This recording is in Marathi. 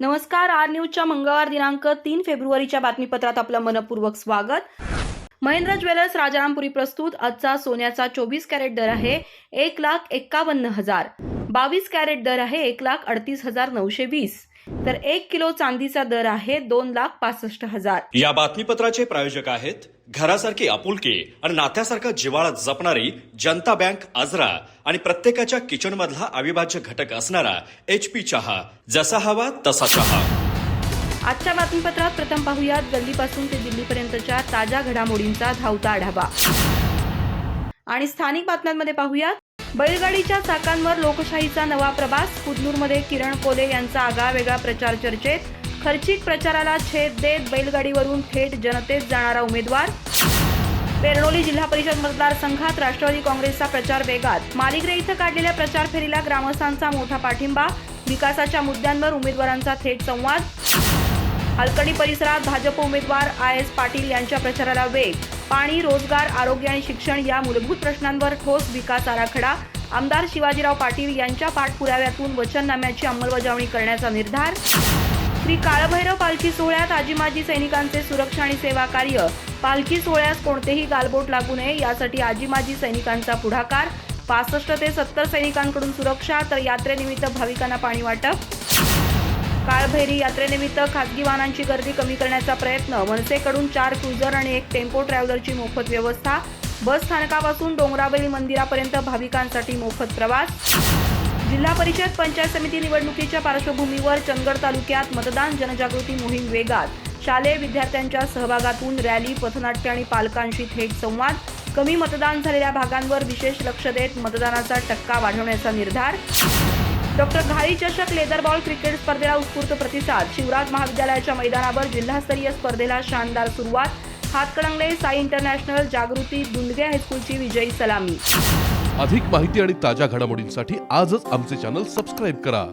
नमस्कार आर न्यूजच्या मंगळवार दिनांक तीन फेब्रुवारीच्या बातमीपत्रात आपलं मनपूर्वक स्वागत. महेंद्र ज्वेलर्स राजारामपुरी प्रस्तुत. आजचा सोन्याचा चोवीस कॅरेट दर आहे एक लाख एक्कावन्न हजार. बावीस कॅरेट दर आहे एक लाख अडतीस हजार नऊशे वीस. तर एक किलो चांदीचा दर आहे दोन लाख पासष्ट हजार. या बातमीपत्राचे प्रायोजक आहेत घरासारखी आपुलकी आणि नात्यासारखा जिवाळा जपणारी जनता बँक आजरा आणि प्रत्येकाच्या किचन मधला अविभाज्य घटक असणारा एच पी चहा जसा हवा तसा चहा. आजच्या बातमीपत्रात प्रथम पाहुयात गल्लीपासून ते दिल्लीपर्यंतच्या ताज्या घडामोडींचा धावता आढावा. आणि स्थानिक बातम्यांमध्ये पाहुयात बैलगाडीच्या चाकांवर लोकशाहीचा नवा प्रवास कुदनूरमध्ये किरण कोले यांचा आगळावेगळा प्रचार चर्चेत. खर्चिक प्रचाराला छेद देत बैलगाडीवरून थेट जनतेत जाणारा उमेदवार. पेरडोली जिल्हा परिषद मतदारसंघात राष्ट्रवादी काँग्रेसचा प्रचार वेगात. मालिग्रे इथं काढलेल्या प्रचार फेरीला ग्रामस्थांचा मोठा पाठिंबा विकासाच्या मुद्द्यांवर उमेदवारांचा थेट संवाद. हलकडी परिसरात भाजप उमेदवार आय एस पाटील यांच्या प्रचाराला वेग. पाणी रोजगार आरोग्य आणि शिक्षण या मूलभूत प्रश्नांवर ठोस विकास आराखडा. आमदार शिवाजीराव पाटील यांच्या पाठपुराव्यातून वचननाम्याची अंमलबजावणी करण्याचा निर्धार. श्री काळभैरव पालखी सोहळ्यात आजीमाजी सैनिकांचे सुरक्षा आणि सेवा कार्य. पालखी सोहळ्यास कोणतेही गालबोट लागू नये यासाठी आजीमाजी सैनिकांचा पुढाकार. पासष्ट ते सत्तर सैनिकांकडून सुरक्षा तर यात्रेनिमित्त भाविकांना पाणी वाटप. काळभैरी यात्रेनिमित्त खासगी वाहनांची गर्दी कमी करण्याचा प्रयत्न. मनसेकडून चार क्रुझर आणि एक टेम्पो ट्रॅव्हलरची मोफत व्यवस्था. बस स्थानकापासून डोंगरावली मंदिरापर्यंत भाविकांसाठी मोफत प्रवास. जिल्हा परिषद पंचायत समिती निवडणुकीच्या पार्श्वभूमीवर चंदगड तालुक्यात मतदान जनजागृती मोहीम वेगात. शालेय विद्यार्थ्यांच्या सहभागातून रॅली पथनाट्य आणि पालकांशी थेट संवाद. कमी मतदान झालेल्या भागांवर विशेष लक्ष देत मतदानाचा टक्का वाढवण्याचा निर्धार. डॉक्टर घाई चषक लेदर बॉल क्रिकेट स्पर्धेला उत्स्फूर्त प्रतिसाद. शिवराज महाविद्यालयाच्या मैदानावर जिल्हास्तरीय स्पर्धेला शानदार सुरुवात. हातकणंगले साई इंटरनॅशनल जागृती दुंडगे हायस्कूलची विजयी सलामी. अधिक माहिती आणि ताज्या घडामोडींसाठी आजच आमचे चॅनल सबस्क्राईब करा.